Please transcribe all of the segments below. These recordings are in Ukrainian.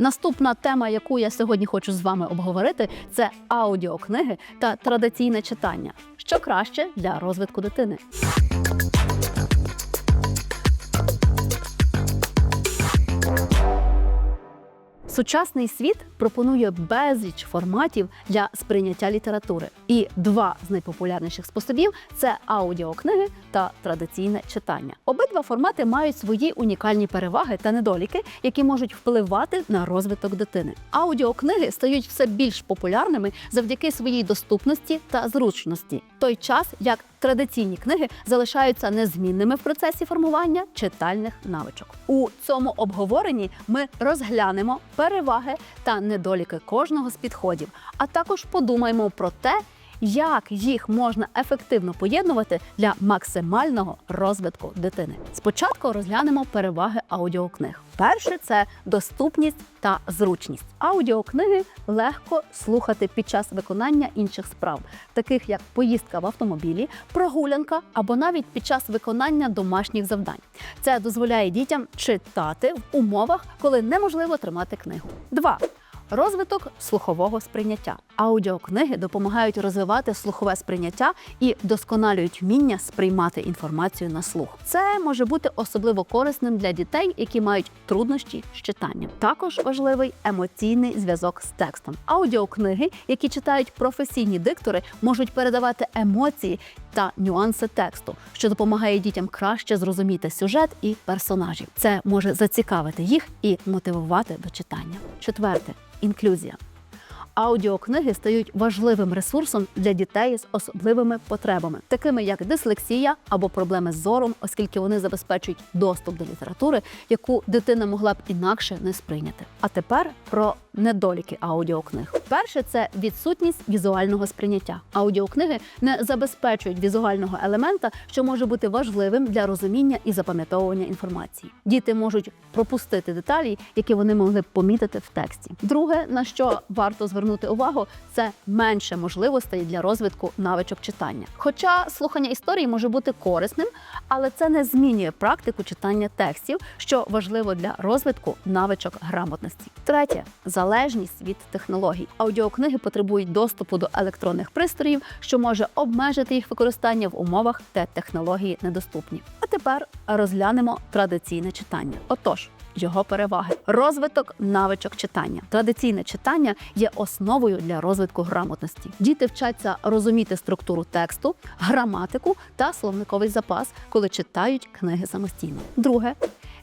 Наступна тема, яку я сьогодні хочу з вами обговорити, це аудіокниги та традиційне читання. Що краще для розвитку дитини? Сучасний світ пропонує безліч форматів для сприйняття літератури, і два з найпопулярніших способів це аудіокниги та традиційне читання. Обидва формати мають свої унікальні переваги та недоліки, які можуть впливати на розвиток дитини. Аудіокниги стають все більш популярними завдяки своїй доступності та зручності, той час як традиційні книги залишаються незмінними в процесі формування читальних навичок. У цьому обговоренні ми розглянемо переваги та недоліки кожного з підходів, а також подумаємо про те, як їх можна ефективно поєднувати для максимального розвитку дитини. Спочатку розглянемо переваги аудіокниг. Перше це доступність та зручність. Аудіокниги легко слухати під час виконання інших справ, таких як поїздка в автомобілі, прогулянка або навіть під час виконання домашніх завдань. Це дозволяє дітям читати в умовах, коли неможливо тримати книгу. Два Розвиток слухового сприйняття. Аудіокниги допомагають розвивати слухове сприйняття і досконалюють вміння сприймати інформацію на слух. Це може бути особливо корисним для дітей, які мають труднощі з читанням. Також важливий емоційний зв'язок з текстом. Аудіокниги, які читають професійні диктори, можуть передавати емоції та нюанси тексту, що допомагає дітям краще зрозуміти сюжет і персонажів. Це може зацікавити їх і мотивувати до читання. Четверте інклюзія. Аудіокниги стають важливим ресурсом для дітей з особливими потребами, такими як дислексія або проблеми з зором, оскільки вони забезпечують доступ до літератури, яку дитина могла б інакше не сприйняти. А тепер про недоліки аудіокниг. Перше це відсутність візуального сприйняття. Аудіокниги не забезпечують візуального елемента, що може бути важливим для розуміння і запам'ятовування інформації. Діти можуть пропустити деталі, які вони могли б помітити в тексті. Друге, на що варто звернути увагу, це менше можливостей для розвитку навичок читання. Хоча слухання історії може бути корисним, але це не змінює практику читання текстів, що важливо для розвитку навичок грамотності. Третє залежність від технологій. Аудіокниги потребують доступу до електронних пристроїв, що може обмежити їх використання в умовах, де технології недоступні. А тепер розглянемо традиційне читання. Отож. Його переваги розвиток навичок читання. Традиційне читання є основою для розвитку грамотності. Діти вчаться розуміти структуру тексту, граматику та словниковий запас, коли читають книги самостійно. Друге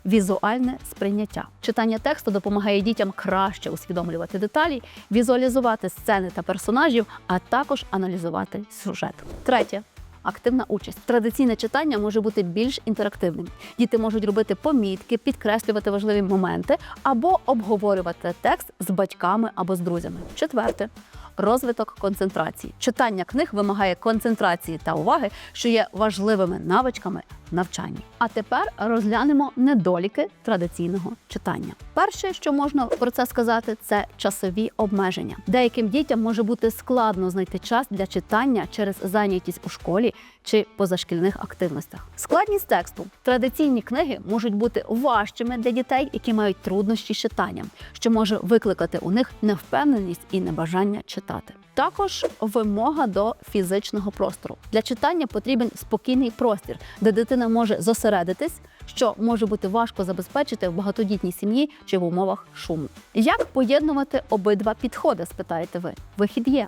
візуальне сприйняття. Читання тексту допомагає дітям краще усвідомлювати деталі, візуалізувати сцени та персонажів, а також аналізувати сюжет. Третє. Активна участь. Традиційне читання може бути більш інтерактивним. Діти можуть робити помітки, підкреслювати важливі моменти або обговорювати текст з батьками або з друзями. Четверте. Розвиток концентрації. Читання книг вимагає концентрації та уваги, що є важливими навичками навчанні. А тепер розглянемо недоліки традиційного читання. Перше, що можна про це сказати, це часові обмеження. Деяким дітям може бути складно знайти час для читання через зайнятість у школі чи позашкільних активностях. Складність тексту. Традиційні книги можуть бути важчими для дітей, які мають труднощі з читанням, що може викликати у них невпевненість і небажання читати. Також вимога до фізичного простору. Для читання потрібен спокійний простір, де дитина може зосередитись, що може бути важко забезпечити в багатодітній сім'ї чи в умовах шуму. Як поєднувати обидва підходи? Спитаєте ви? Вихід є.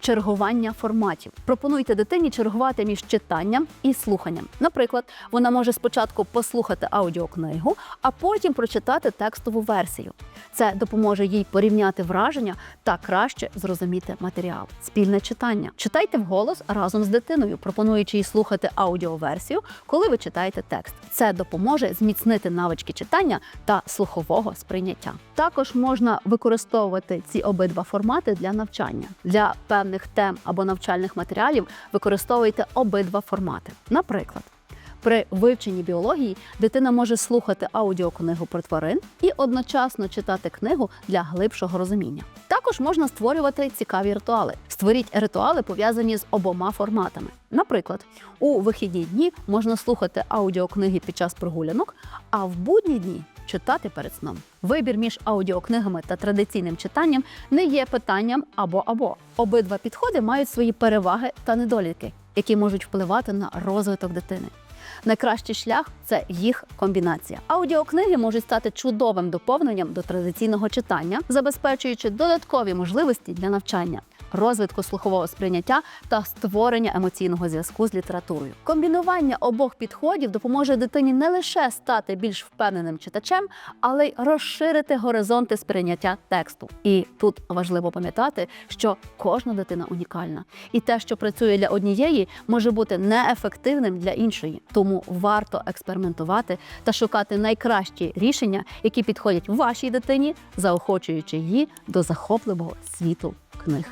Чергування форматів. Пропонуйте дитині чергувати між читанням і слуханням. Наприклад, вона може спочатку послухати аудіокнигу, а потім прочитати текстову версію. Це допоможе їй порівняти враження та краще зрозуміти матеріал. Спільне читання. Читайте вголос разом з дитиною, пропонуючи їй слухати аудіоверсію, коли ви читаєте текст. Це допоможе зміцнити навички читання та слухового сприйняття. Також можна використовувати ці обидва формати для навчання. Для певних тем або навчальних матеріалів використовуйте обидва формати. Наприклад. При вивченні біології дитина може слухати аудіокнигу про тварин і одночасно читати книгу для глибшого розуміння. Також можна створювати цікаві ритуали. Створіть ритуали, пов'язані з обома форматами. Наприклад, у вихідні дні можна слухати аудіокниги під час прогулянок, а в будні дні читати перед сном. Вибір між аудіокнигами та традиційним читанням не є питанням або або. Обидва підходи мають свої переваги та недоліки, які можуть впливати на розвиток дитини. Найкращий шлях це їх комбінація. Аудіокниги можуть стати чудовим доповненням до традиційного читання, забезпечуючи додаткові можливості для навчання. Розвитку слухового сприйняття та створення емоційного зв'язку з літературою. Комбінування обох підходів допоможе дитині не лише стати більш впевненим читачем, але й розширити горизонти сприйняття тексту. І тут важливо пам'ятати, що кожна дитина унікальна, і те, що працює для однієї, може бути неефективним для іншої. Тому варто експериментувати та шукати найкращі рішення, які підходять вашій дитині, заохочуючи її до захопливого світу книг.